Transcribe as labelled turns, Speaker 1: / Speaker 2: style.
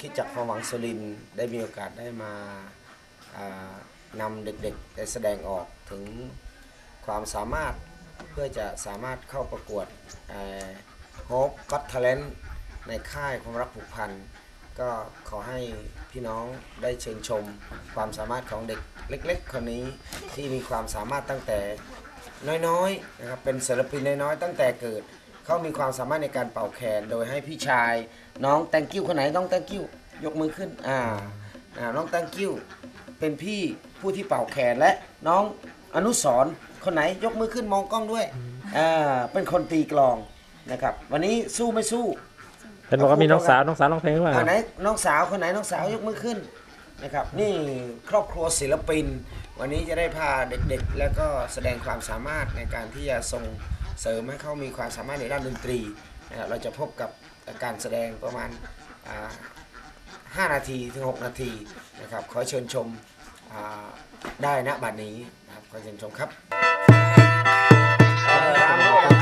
Speaker 1: คิดจากความหวังสุรินได้มีโอกาสได้มาานำเด็กๆได้แสดงออกถึงความสามารถเพื่อจะสามารถเข้าประกวดโฮปก็ตท Talent ในค่ายความรักผูกพัน ก็ขอให้พี่น้องได้เชิญชมความสามารถของเด็กเล็ก ๆ คนนี้ที่มีความสามารถตั้งแต่น้อยๆนะครับเป็นศิลปินน้อยๆตั้งแต่เกิด เขามีความสามารถในการเป่าแคนโดยให้พี่ชาย น้องแตงกิ้วคนไหนน้องแตงกิ้วยกมือขึ้นอ่าอ่าน้องแตงกิ้วเป็นพี่ผู้ที่เป่าแคนและน้องอนุสรณ์คนไหนยกมือขึ้นมองกล้องด้วยอ่าเป็นคนตีกลองนะครับ วันนี้สู้ไม่สู้
Speaker 2: เห็นบอกว่ามีน้องสาวน้องสาวร้องเพลงหรือเปล่า
Speaker 1: คนไหนน้องสาวคนไหนน้องสาวยกมือขึ้นนะครับ นี่ครอบครัวศิลปิน วันนี้จะได้พาเด็กๆ แล้วก็แสดงความสามารถในการที่จะส่ง เสริมให้เขามีความสามารถในด้านดนตรีนะครับเราจะพบกับการแสดงประมาณอ่า5นาทีถึง 6 นาทีนะครับขอเชิญชมได้ณบัดนี้นะครับขอเชิญชมครับ